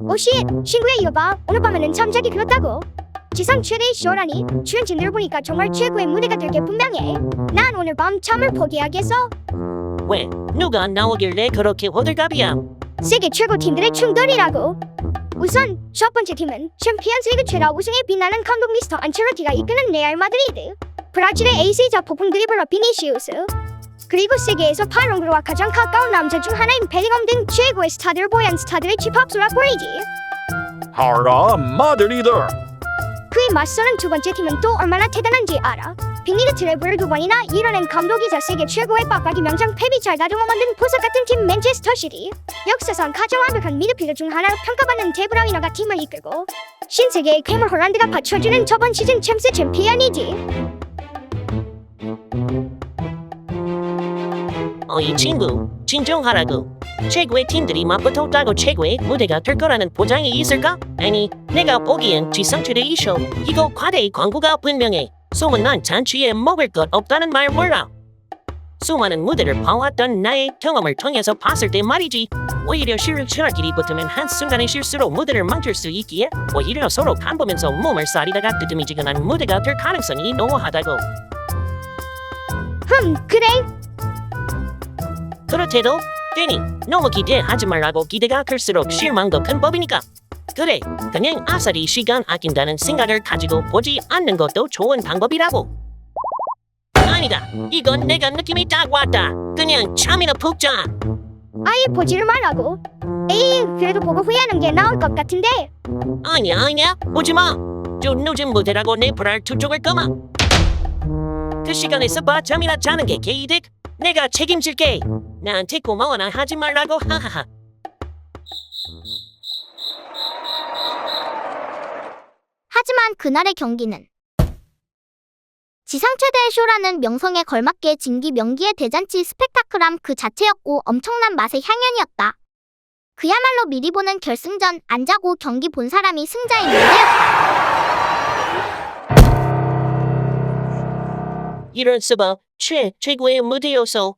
오씨 친구야 이거 봐? 오늘 밤에는 잠자기 그렇다고. 지상 최대의 쇼라니 출연진들 보니까 정말 최고의 무대가 될 게 분명해. 난 오늘 밤 잠을 포기하겠어. 왜? 누가 나오길래 그렇게 호들갑이야? 세계 최고 팀들의 충돌이라고. 우선 첫 번째 팀은 챔피언스 리그 최다 우승에 빛나는 감독 미스터 안첼로티가 이끄는 레알 마드리드. 브라질의 에이스이자 폭풍 드리블러 비니시우스 그리고 세계에서 파롱그로와 가장 가까운 남자 중 하나인 벨링엄 등 최고의 스타들을 보유한 스타들의 집합소라 보이지 하라 마드리드 그에 맞서는 두 번째 팀은 또 얼마나 대단한지 알아. 빅리그 트래블을 두 번이나 이뤄낸 감독이자 세계 최고의 빡빡이 명장 페비 잘 다듬어 만든 보석 같은 팀 맨체스터 시티. 역사상 가장 완벽한 미드필더 중 하나로 평가받는 데브라이너가 팀을 이끌고 신세계의 괴물 홀란드가 받쳐주는 저번 시즌 챔스 챔피언이지. 어이 친구 진정하라고. 최고의 팀들이 맞붙었다고 최고의 무대가 될 거라는 보장이 있을까? 아니 내가 보기엔 지상철의 이쇼 이거 과대의 광고가 분명해. 소문난 잔치에 먹을 것 없다는 말 몰라. 수많은 무대를 봐왔던 나의 경험을 통해서 봤을 때 말이지 오히려 실수하길이 붙으면 한순간의 실수로 무대를 망칠 수 있기에 오히려 서로 간보면서 몸을 싸리다가 뜨듬이지근한 무대가 될 가능성이 노하다고. 흠 그래 그렇대도 되니 너무 기대하지 말라고 기대가 클수록 실망도 큰 법이니까. 그래 그냥 아싸리 시간 아낀다는 생각을 가지고 보지 않는 것도 좋은 방법이라고. 아니다 이건 내가 느낌이 딱 왔다. 그냥 잠이나 푹 자. 아예 보지를 말라고. 에이 그래도 보고 후회하는 게 나을 것 같은데. 아니야 아니야. 오지마 좀 늦은 무대라고 내 불알 두 쪽을 꺼마. 그 시간에서 봐 잠이나 자는 게 개이득 내가 책임질게 나한테 고마워나 하지 말라고 하하하 하지만 그날의 경기는 지상 최대의 쇼라는 명성에 걸맞게 진기 명기의 대잔치 스펙타클함 그 자체였고 엄청난 맛의 향연이었다. 그야말로 미리 보는 결승전 안 자고 경기 본 사람이 승자의 무대였다. 이런 수가 최 최고의 무대 요소.